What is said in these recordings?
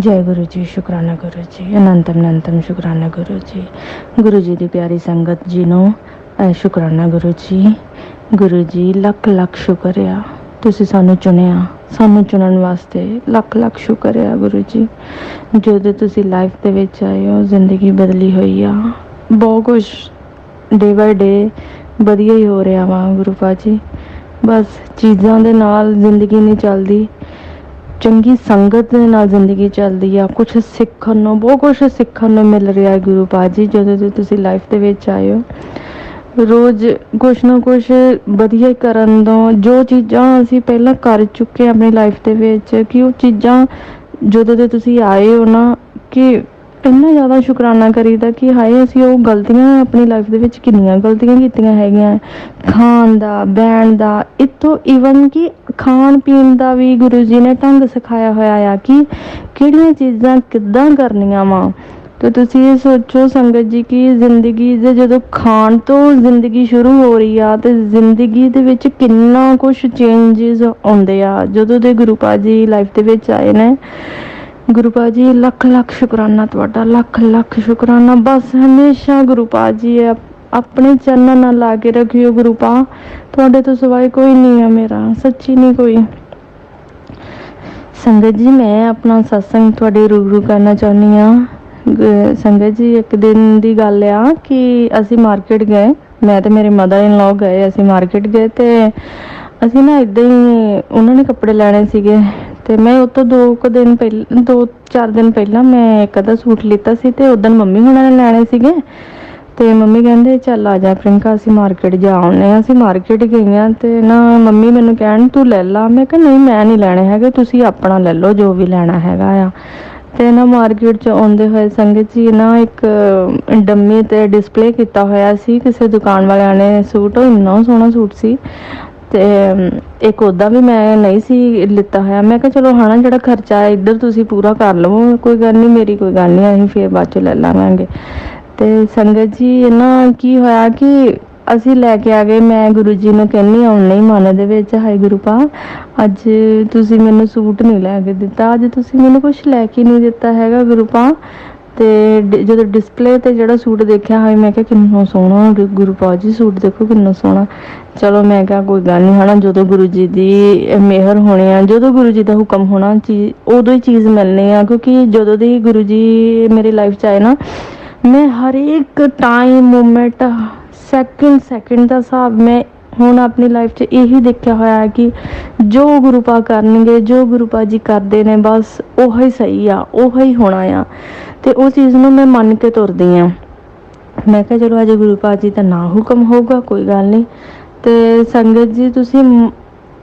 ਜੈ ਗੁਰੂ ਜੀ ਸ਼ੁਕਰਾਨਾ ਗੁਰੂ ਜੀ ਅਨੰਤਮ ਅਨੰਤਮ ਸ਼ੁਕਰਾਨਾ ਗੁਰੂ ਜੀ ਗੁਰੂ ਜੀ ਦੀ ਪਿਆਰੀ ਸੰਗਤ ਜੀ ਨੂੰ ਅਹ ਸ਼ੁਕਰਾਨਾ ਗੁਰੂ ਜੀ ਗੁਰੂ ਜੀ ਲੱਖ ਲੱਖ ਸ਼ੁਕਰ ਆ ਤੁਸੀਂ ਸਾਨੂੰ ਚੁਣਿਆ ਸਾਨੂੰ ਚੁਣਨ ਵਾਸਤੇ ਲੱਖ ਲੱਖ ਸ਼ੁਕਰ ਆ ਗੁਰੂ ਜੀ ਜਦੋਂ ਤੁਸੀਂ ਲਾਈਫ ਦੇ ਵਿੱਚ ਆਏ ਹੋ ਜ਼ਿੰਦਗੀ ਬਦਲੀ ਹੋਈ ਆ ਬਹੁਤ ਕੁਝ ਡੇ ਬਾਏ ਡੇ ਵਧੀਆ ਹੀ ਹੋ ਰਿਹਾ ਵਾ ਗੁਰੂ ਪਾਜੀ ਬਸ ਚੀਜ਼ਾਂ ਦੇ ਨਾਲ ਜ਼ਿੰਦਗੀ ਨਹੀਂ ਚੱਲਦੀ ਚੰਗੀ ਸੰਗਤ ਦੇ ਨਾਲ ਜ਼ਿੰਦਗੀ ਚੱਲਦੀ ਆ ਕੁਝ ਸਿੱਖਣ ਨੂੰ, ਬਹੁਤ ਕੁਝ ਸਿੱਖਣ ਨੂੰ ਮਿਲ ਰਿਹਾ ਹੈ ਗੁਰੂ ਪਾਜੀ ਜਦੋਂ ਤੋਂ ਤੁਸੀਂ ਲਾਈਫ ਦੇ ਵਿੱਚ ਆਏ ਹੋ। ਰੋਜ਼ ਕੁਛ ਨਾ ਕੁਛ ਵਧੀਆ ਕਰਨ ਤੋਂ, ਜੋ ਚੀਜ਼ਾਂ ਅਸੀਂ ਪਹਿਲਾਂ ਕਰ ਚੁੱਕੇ ਹਾਂ ਆਪਣੀ ਲਾਈਫ ਦੇ ਵਿੱਚ, ਕਿ ਉਹ ਚੀਜ਼ਾਂ ਜਦੋਂ ਦੇ ਤੁਸੀਂ ਆਏ ਹੋ ਨਾ, ਕਿ ਇੰਨਾ ਜ਼ਿਆਦਾ ਸ਼ੁਕਰਾਨਾ ਕਰੀਦਾ ਕਿ ਹਾਏ ਅਸੀਂ ਉਹ ਗਲਤੀਆਂ ਆਪਣੀ ਲਾਈਫ ਦੇ ਵਿੱਚ ਕਿੰਨੀਆਂ ਗਲਤੀਆਂ ਕੀਤੀਆਂ ਹੈਗੀਆਂ, ਖਾਣ ਦਾ, ਬਹਿਣ ਦਾ, ਇੱਥੋਂ ਈਵਨ ਕਿ ਖਾਣ ਪੀਣ ਦਾ ਵੀ ਗੁਰੂ ਜੀ ਨੇ ਢੰਗ ਸਿਖਾਇਆ ਹੋਇਆ ਆ ਕਿ ਕਿਹੜੀਆਂ ਚੀਜ਼ਾਂ ਕਿੱਦਾਂ ਕਰਨੀਆਂ ਵਾ। ਤੇ ਤੁਸੀਂ ਇਹ ਸੋਚੋ ਸੰਗਤ ਜੀ ਕਿ ਜ਼ਿੰਦਗੀ ਦੇ ਜਦੋਂ ਖਾਣ ਤੋਂ ਜ਼ਿੰਦਗੀ ਸ਼ੁਰੂ ਹੋ ਰਹੀ ਆ, ਤੇ ਜ਼ਿੰਦਗੀ ਦੇ ਵਿੱਚ ਕਿੰਨਾ ਕੁਝ ਚੇਂਜਸ ਆਉਂਦੇ ਆ। ਜਦੋਂ ਦੇ ਗੁਰੂ ਪਾਜੀ ਲਾਈਫ ਦੇ ਵਿੱਚ ਆਏ ਨੇ, ਗੁਰੂ ਪਾਜੀ ਲੱਖ ਲੱਖ ਸ਼ੁਕਰਾਨਾ ਤੁਹਾਡਾ, ਲੱਖ ਲੱਖ ਸ਼ੁਕਰਾਨਾ। ਬਸ ਹਮੇਸ਼ਾ ਗੁਰੂ ਪਾਜੀ ਆਪਣੇ ਚਰਨਾਂ ਨਾਲ ਲਾ ਕੇ ਰੱਖਿਓ ਗੁਰੂ ਪਾ ਤੁਹਾਡੇ ਤੋਂ ਸਿਵਾਏ ਕੋਈ ਨਹੀਂ ਹੈ ਮੇਰਾ, ਸੱਚੀ ਨਹੀਂ ਕੋਈ। ਸੰਗਤ ਜੀ, ਮੈਂ ਆਪਣਾ ਸਤਸੰਗ ਤੁਹਾਡੇ ਰੂਬਰੂ ਕਰਨਾ ਚਾਹੁੰਦੀ ਆ ਸੰਗਤ ਜੀ, ਇੱਕ ਦਿਨ ਦੀ ਗੱਲ ਆ ਕਿ ਅਸੀਂ ਮਾਰਕੀਟ ਗਏ। ਮੈਂ ਤੇ ਮੇਰੇ ਮਦਰ ਇਨ ਲਾ ਗਏ, ਅਸੀਂ ਮਾਰਕੀਟ ਗਏ ਤੇ ਅਸੀਂ ਨਾ ਇਦਾਂ ਹੀ ਉਹਨਾਂ ਨੇ ਕੱਪੜੇ ਲੈਣੇ ਸੀਗੇ। ਤੇ ਮੈਂ ਉਹ ਤੋਂ ਦੋ ਕੁ ਦਿਨ ਪਹਿਲਾਂ, ਦੋ ਚਾਰ ਦਿਨ ਪਹਿਲਾਂ ਮੈਂ ਇੱਕ ਅੱਧਾ ਸੂਟ ਲਿੱਤਾ ਸੀ ਤੇ ਉਦੋਂ ਮੰਮੀ ਹੁਣਾਂ ਨੇ ਲੈਣੇ ਸੀਗੇ। ਤੇ ਮੰਮੀ ਕਹਿੰਦੇ, ਚੱਲ ਆ ਜਾ ਪ੍ਰਿੰਕਾ, ਅਸੀਂ ਮਾਰਕੀਟ ਜਾ ਆਉਨੇ ਆ ਅਸੀਂ ਮਾਰਕੀਟ ਗਈਆਂ ਤੇ ਨਾ ਮੰਮੀ ਮੈਨੂੰ ਕਹਿਣ, ਤੂੰ ਲੈ ਲਾ। ਮੈਂ ਕਿਹਾ, ਨਹੀਂ, ਮੈਂ ਨਹੀਂ ਲੈਣੇ ਹੈਗੇ, ਤੁਸੀਂ ਆਪਣਾ ਲੈ ਲਓ, ਜੋ ਵੀ ਲੈਣਾ ਹੈਗਾ ਆ। ਤੇ ਨਾ ਮਾਰਕੀਟ ਚ ਆਉਂਦੇ ਹੋਏ ਸੰਗਤ ਜੀ ਨਾ ਇੱਕ ਡੰਮੀ ਤੇ ਡਿਸਪਲੇ ਕੀਤਾ ਹੋਇਆ ਸੀ। ਕਿਸੇ ਦੁਕਾਨ ਵਾਲਿਆਂ ਨੇ ਸੂਟ, ਉਹ ਇੰਨਾ ਸੋਹਣਾ ਸੂਟ ਸੀ। ਤੇ ਇੱਕ ਉਹਦਾ ਵੀ ਮੈਂ ਨਹੀਂ ਸੀ ਲਿੱਤਾ ਹੋਇਆ। ਮੈਂ ਕਿਹਾ, ਚਲੋ ਹਨਾ, ਜਿਹੜਾ ਖਰਚਾ ਹੈ, ਇੱਧਰ ਤੁਸੀਂ ਪੂਰਾ ਕਰ ਲਵੋ, ਕੋਈ ਗੱਲ ਨਹੀਂ, ਮੇਰੀ ਕੋਈ ਗੱਲ ਨਹੀਂ, ਅਸੀਂ ਫੇਰ ਬਾਅਦ ਚ ਲੈ ਲਾਂਗੇ। ਤੇ ਸੰਗਤ ਜੀ ਨਾ ਕੀ ਹੋਇਆ ਕਿ ਅਸੀਂ ਲੈ ਕੇ ਆ ਗਏ। ਮੈਂ ਗੁਰੂ ਜੀ ਨੂੰ ਕਹਿੰਨੀ ਆਉਣ ਨਹੀਂ ਮਨ ਦੇ ਵਿੱਚ ਹਾਈ ਗੁਰੂ ਪਾ ਅੱਜ ਤੁਸੀਂ ਮੈਨੂੰ ਸੂਟ ਨਹੀਂ ਲੈ ਕੇ ਦਿੱਤਾ। ਅੱਜ ਤੁਸੀਂ ਮੈਨੂੰ ਕੁਝ ਲੈ ਕੇ ਨਹੀਂ ਦਿੱਤਾ ਹੈਗਾ ਗੁਰੂ ਪਾ ਤੇ ਜਦੋਂ ਡਿਸਪਲੇ ਤੇ ਜਿਹੜਾ ਸੂਟ ਦੇਖਿਆ, ਹਾਏ, ਮੈਂ ਕਿਹਾ ਕਿੰਨਾ ਸੋਹਣਾ ਗੁਰੂ ਪਾ ਜੀ ਸੂਟ, ਦੇਖੋ ਕਿੰਨਾ ਸੋਹਣਾ। ਚਲੋ, ਮੈਂ ਕਿਹਾ ਕੋਈ ਗੱਲ ਨਹੀਂ, ਹਨਾ, ਜਦੋਂ ਗੁਰੂ ਜੀ ਦੀ ਮਿਹਰ ਹੋਣੀ ਆ, ਜਦੋਂ ਗੁਰੂ ਜੀ ਦਾ ਹੁਕਮ ਹੋਣਾ ਚੀਜ਼ ਉਦੋਂ ਹੀ ਚੀਜ਼ ਮਿਲਣੀ ਆ। ਕਿਉਂਕਿ ਜਦੋਂ ਦੀ ਗੁਰੂ ਜੀ ਮੇਰੀ ਲਾਈਫ 'ਚ ਆਏ ਨਾ ਮੈਂ ਹਰੇਕ ਟਾਈਮ ਮੂਮੈਂਟ ਸੈਕਿੰਡ ਸੈਕਿੰਡ ਦਾ ਹਿਸਾਬ ਮੈਂ ਹੁਣ ਆਪਣੀ ਲਾਈਫ 'ਚ ਇਹੀ ਦੇਖਿਆ ਹੋਇਆ ਹੈ ਕਿ ਜੋ ਗੁਰੂ ਪਾ ਕਰਨਗੇ, ਜੋ ਗੁਰੂ ਪਾ ਜੀ ਕਰਦੇ ਨੇ, ਬਸ ਉਹ ਹੀ ਸਹੀ ਆ, ਉਹ ਹੀ ਹੋਣਾ ਆ। ਤੇ ਉਹ ਚੀਜ਼ ਨੂੰ ਮੈਂ ਮੰਨ ਕੇ ਤੁਰਦੀ ਆ ਮੈਂ ਕਿਹਾ ਚਲੋ ਅੱਜ ਗੁਰੂ ਪਾ ਜੀ ਦਾ ਨਾ ਹੁਕਮ ਹੋਊਗਾ, ਕੋਈ ਗੱਲ ਨਹੀਂ। ਤੇ ਸੰਗਤ ਜੀ, ਤੁਸੀਂ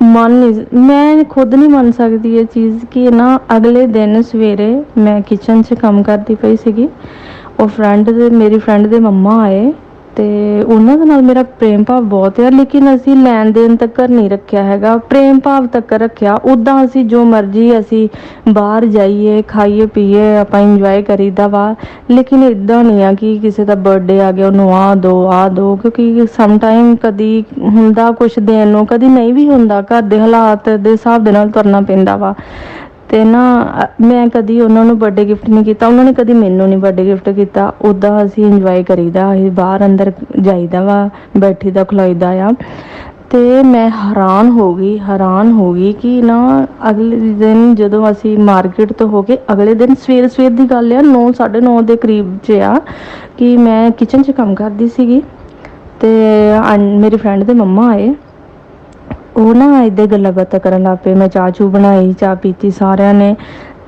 ਮੰਨ ਨਹੀਂ ਮੈਂ ਖੁਦ ਨਹੀਂ ਮੰਨ ਸਕਦੀ ਇਹ ਚੀਜ਼ ਕਿ ਨਾ ਅਗਲੇ ਦਿਨ ਸਵੇਰੇ ਮੈਂ ਕਿਚਨ 'ਚ ਕੰਮ ਕਰਦੀ ਪਈ ਸੀਗੀ। ਉਹ ਫਰੈਂਡ ਦੇ, ਮੇਰੀ ਫਰੈਂਡ ਦੇ ਮੰਮਾ ਆਏ ਤੇ ਉਹਨਾਂ ਦੇ ਨਾਲ ਮੇਰਾ ਪ੍ਰੇਮ ਭਾਵ ਬਹੁਤ ਹੈ ਲੇਕਿਨ ਅਸੀਂ ਲੈਣ ਦੇਣ ਤੱਕ ਨਹੀਂ ਰੱਖਿਆ ਹੈਗਾ। ਪ੍ਰੇਮ ਭਾਵ ਤੱਕ ਰੱਖਿਆ। ਉਦਾਂ ਅਸੀਂ ਜੋ ਮਰਜ਼ੀ ਅਸੀਂ ਬਾਹਰ ਜਾਈਏ, ਖਾਈਏ, ਪੀਏ, ਆਪਾਂ ਇੰਜੋਏ ਕਰੀਦਾ ਵਾ। ਲੇਕਿਨ ਇਦਾਂ ਨਹੀਂ ਆ ਕਿ ਕਿਸੇ ਦਾ ਬਰਥਡੇ ਆ ਗਿਆ, ਉਹਨੂੰ ਆ ਦੋ ਆ ਦੋ, ਕਿਉਂਕਿ ਸਮ ਟਾਈਮ ਕਦੀ ਹੁੰਦਾ ਕੁਝ ਦੇਣ ਨੂੰ, ਕਦੀ ਨਹੀਂ ਵੀ ਹੁੰਦਾ। ਘਰ ਦੇ ਹਾਲਾਤ ਦੇ ਹਿਸਾਬ ਦੇ ਨਾਲ ਤੁਰਨਾ ਪੈਂਦਾ ਵਾ। ਤੇ ਨਾ, ਮੈਂ ਕਦੀ ਉਹਨਾਂ ਨੂੰ ਬਰਥਡੇ ਗਿਫਟ ਨਹੀਂ ਕੀਤਾ। ਉਹਨਾਂ ਨੇ ਕਦੀ ਮੈਨੂੰ ਨਹੀਂ ਬਰਥਡੇ ਗਿਫਟ ਕੀਤਾ। ਉਦਾਂ ਅਸੀਂ ਇੰਜੋਏ ਕਰੀਦਾ, ਅਸੀਂ ਬਾਹਰ ਅੰਦਰ ਜਾਈਦਾ ਵਾ ਬੈਠੀ ਦਾ ਖਲੋਈਦਾ ਆ। ਤੇ ਮੈਂ ਹੈਰਾਨ ਹੋ ਗਈ, ਹੈਰਾਨ ਹੋ ਗਈ ਕਿ ਨਾ ਅਗਲੇ ਦਿਨ ਜਦੋਂ ਅਸੀਂ ਮਾਰਕੀਟ ਤੋਂ ਹੋ ਕੇ ਅਗਲੇ ਦਿਨ ਸਵੇਰ ਸਵੇਰ ਦੀ ਗੱਲ ਆ 9 9:30 ਦੇ ਕਰੀਬ 'ਚ ਆ ਕਿ ਮੈਂ ਕਿਚਨ 'ਚ ਕੰਮ ਕਰਦੀ ਸੀਗੀ। ਤੇ ਮੇਰੀ ਫਰੈਂਡ ਦੇ ਮੰਮਾ ਆਏ। ਉਹ ਨਾ ਇਦਾਂ ਗੱਲਾਂ ਬਾਤਾਂ ਕਰਨ ਲੱਗ ਪਏ। ਮੈਂ ਚਾਹ ਚੂ ਬਣਾਈ, ਚਾਹ ਪੀਤੀ ਸਾਰਿਆਂ ਨੇ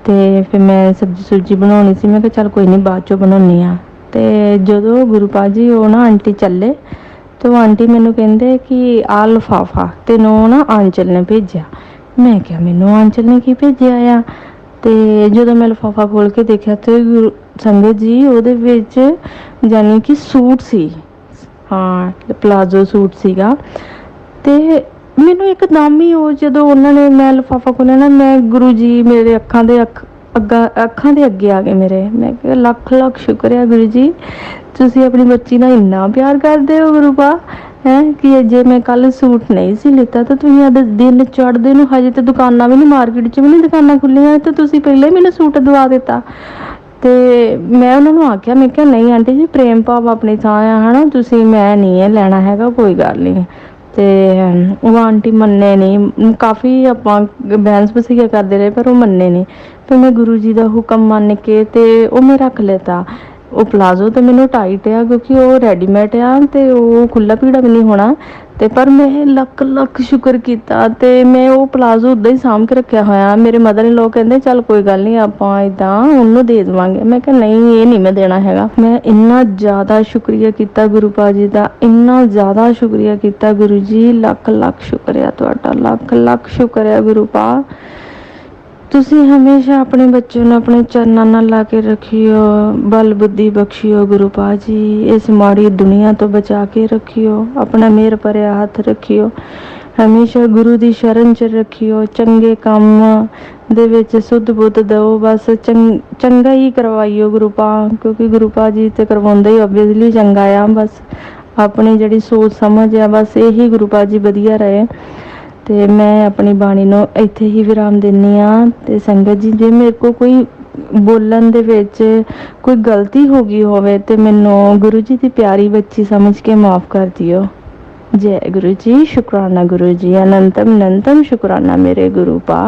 ਤੇ ਫਿਰ ਮੈਂ ਸਬਜ਼ੀ ਸੁਬਜੀ ਬਣਾਉਣੀ ਸੀ। ਮੈਂ ਕਿਹਾ ਚੱਲ ਕੋਈ ਨਹੀਂ, ਬਾਅਦ ਚੋਂ ਬਣਾਉਣੀ ਆ। ਤੇ ਜਦੋਂ ਗੁਰੂ ਪਾਜੀ ਉਹ ਨਾ ਆਂਟੀ ਚੱਲੇ ਤੇ ਉਹ ਆਂਟੀ ਮੈਨੂੰ ਕਹਿੰਦੇ ਕਿ ਆ ਲਫਾਫਾ, ਤੈਨੂੰ ਨਾ ਆਂਚਲ ਨੇ ਭੇਜਿਆ। ਮੈਂ ਕਿਹਾ, ਮੈਨੂੰ ਆਂਚਲ ਨੇ ਕੀ ਭੇਜਿਆ ਆ? ਤੇ ਜਦੋਂ ਮੈਂ ਲਫਾਫਾ ਖੋਲ ਕੇ ਦੇਖਿਆ ਤੇ ਸੰਗਤ ਜੀ ਉਹਦੇ ਵਿੱਚ ਯਾਨੀ ਕਿ ਸੂਟ ਸੀ। ਹਾਂ, ਪਲਾਜ਼ੋ ਸੂਟ ਸੀਗਾ। ਤੇ ਮੈਨੂੰ ਇੱਕਦਮ ਹੀ ਉਹ ਜਦੋਂ ਉਹਨਾਂ ਨੇ ਮੈਂ ਲਫਾਫਾ ਖੋਲ੍ਹਿਆ ਨਾ, ਮੈਂ ਗੁਰੂ ਜੀ ਮੇਰੇ ਅੱਖਾਂ ਦੇ ਅੱਖ, ਅੱਗਾ, ਅੱਖਾਂ ਦੇ ਅੱਗੇ ਆ ਗਏ ਮੇਰੇ। ਮੈਂ ਕਿਹਾ ਲੱਖ ਲੱਖ ਸ਼ੁਕਰ ਹੈ ਗੁਰੂ ਜੀ, ਤੁਸੀਂ ਆਪਣੀ ਬੱਚੀ ਨਾਲ ਇੰਨਾ ਪਿਆਰ ਕਰਦੇ ਹੋ ਗੁਰੂ ਪਾ, ਹੈ, ਕਿ ਜੇ ਮੈਂ ਕੱਲ ਸੂਟ ਨਹੀਂ ਸੀ ਲਿੱਤਾ ਤਾਂ ਤੁਸੀਂ ਅੱਜ ਦਿਨ ਚੜਦੇ ਨੂੰ ਹਜੇ ਤੇ ਦੁਕਾਨਾਂ ਵੀ ਨਹੀਂ ਮਾਰਕੀਟ 'ਚ ਵੀ ਨਹੀਂ ਦੁਕਾਨਾਂ ਖੁੱਲੀਆਂ ਤੇ ਤੁਸੀਂ ਪਹਿਲਾਂ ਹੀ ਮੈਨੂੰ ਸੂਟ ਦਵਾ ਦਿੱਤਾ। ਤੇ ਮੈਂ ਉਹਨਾਂ ਨੂੰ ਆਖਿਆ, ਮੈਂ ਕਿਹਾ ਨਹੀਂ ਆਂਟੀ ਜੀ, ਪ੍ਰੇਮ ਭਾਵ ਆਪਣੀ ਥਾਂ ਆ, ਹਨਾ, ਤੁਸੀਂ ਮੈਂ ਨਹੀਂ ਇਹ ਲੈਣਾ ਹੈਗਾ, ਕੋਈ ਗੱਲ ਨਹੀਂ। ਤੇ ਉਹ ਆਂਟੀ ਮੰਨੇ ਨਹੀਂ। ਕਾਫੀ ਆਪਾਂ ਬਹਿਸ ਬਸੀਆ ਕਰਦੇ ਰਹੇ, ਪਰ ਉਹ ਮੰਨੇ ਨਹੀਂ। ਫਿਰ ਮੈਂ ਗੁਰੂ ਜੀ ਦਾ ਹੁਕਮ ਮੰਨ ਕੇ ਤੇ ਉਹ ਮੈਂ ਰੱਖ ਲੇਤਾ। ਉਹ ਪਲਾਜ਼ੋ ਤੇ ਮੈਨੂੰ ਟਾਈਟ ਆ, ਕਿਉਂਕਿ ਉਹ ਰੈਡੀਮੇਡ ਆ ਤੇ ਉਹ ਖੁੱਲਾ ਪੀੜਾ ਵੀ ਨਹੀਂ ਹੋਣਾ। ਤੇ ਪਰ ਮੈਂ ਲੱਖ ਲੱਖ ਸ਼ੁਕਰ ਕੀਤਾ ਤੇ ਮੈਂ ਉਹ ਪਲਾਜ਼ੋ ਉਦਾਂ ਹੀ ਸਾਂਭ ਕੇ ਰੱਖਿਆ ਹੋਇਆ। ਮੇਰੇ ਮਦਰ ਇਨ ਲੋ ਕਹਿੰਦੇ, ਚੱਲ ਕੋਈ ਗੱਲ ਨਹੀਂ, ਆਪਾਂ ਇਦਾਂ ਉਹਨੂੰ ਦੇ ਦੇਵਾਂਗੇ। ਮੈਂ ਕਿਹਾ, ਨਹੀਂ, ਇਹ ਨਹੀਂ ਮੈਂ ਦੇਣਾ ਹੈਗਾ। ਮੈਂ ਇੰਨਾ ਜ਼ਿਆਦਾ ਸ਼ੁਕਰੀਆ ਕੀਤਾ ਗੁਰੂ ਪਾਜੀ ਦਾ, ਇੰਨਾ ਜ਼ਿਆਦਾ ਸ਼ੁਕਰੀਆ ਕੀਤਾ ਗੁਰੂ ਜੀ, ਲੱਖ ਲੱਖ ਸ਼ੁਕਰੀਆ ਤੁਹਾਡਾ, ਲੱਖ ਲੱਖ ਸ਼ੁਕਰੀਆ ਗੁਰੂ ਪਾ ਤੁਸੀਂ ਹਮੇਸ਼ਾ ਆਪਣੇ ਬੱਚੇ ਨੂੰ ਆਪਣੇ ਚਰਨਾਂ ਨਾਲ ਲਾ ਕੇ ਰੱਖਿਓ, ਬਲ ਬੁੱਧੀ ਬਖਸ਼ਿਓ ਗੁਰੂ ਪਾਜੀ ਇਸ ਮਾੜੀ ਦੁਨੀਆ ਤੋਂ ਬਚਾ ਕੇ ਰੱਖਿਓ, ਆਪਣਾ ਮਿਹਰ ਭਰਿਆ ਹੱਥ ਰੱਖਿਓ, ਹਮੇਸ਼ਾ ਗੁਰੂ ਦੀ ਸ਼ਰਨ ਚ ਰੱਖਿਓ, ਚੰਗੇ ਕੰਮ ਦੇ ਵਿੱਚ ਸੁੱਧ ਬੁੱਧ ਦਿਓ, ਬਸ ਚੰਗ- ਚੰਗਾ ਹੀ ਕਰਵਾਈਓ ਗੁਰੂ ਪਾ ਕਿਉਂਕਿ ਗੁਰੂ ਪਾਜੀ ਤੇ ਕਰਵਾਉਂਦਾ ਹੀ ਆਬਵੀਅਸਲੀ ਚੰਗਾ ਆ, ਬਸ ਆਪਣੀ ਜਿਹੜੀ ਸੋਚ ਸਮਝ ਆ, ਬਸ ਇਹੀ ਗੁਰੂ ਪਾਜੀ ਵਧੀਆ ਰਹੇ। ਤੇ ਮੈਂ ਆਪਣੀ ਬਾਣੀ ਨੂੰ ਇੱਥੇ ਹੀ ਵਿਰਾਮ ਦਿੰਨੀ ਆ ਤੇ ਸੰਗਤ ਜੀ, ਜੇ ਮੇਰੇ ਕੋ ਕੋਈ ਬੋਲਣ ਦੇ ਵਿੱਚ ਕੋਈ ਗਲਤੀ ਹੋ ਗਈ ਹੋਵੇ ਤੇ ਮੈਨੂੰ ਗੁਰੂ ਜੀ ਦੀ ਪਿਆਰੀ ਬੱਚੀ ਸਮਝ ਕੇ ਮਾਫ ਕਰ ਦਿਓ। ਜੈ ਗੁਰੂ ਜੀ, ਸ਼ੁਕਰਾਨਾ ਗੁਰੂ ਜੀ ਅਨੰਤਮ ਅਨੰਤਮ ਸ਼ੁਕਰਾਨਾ ਮੇਰੇ ਗੁਰੂ ਪਾ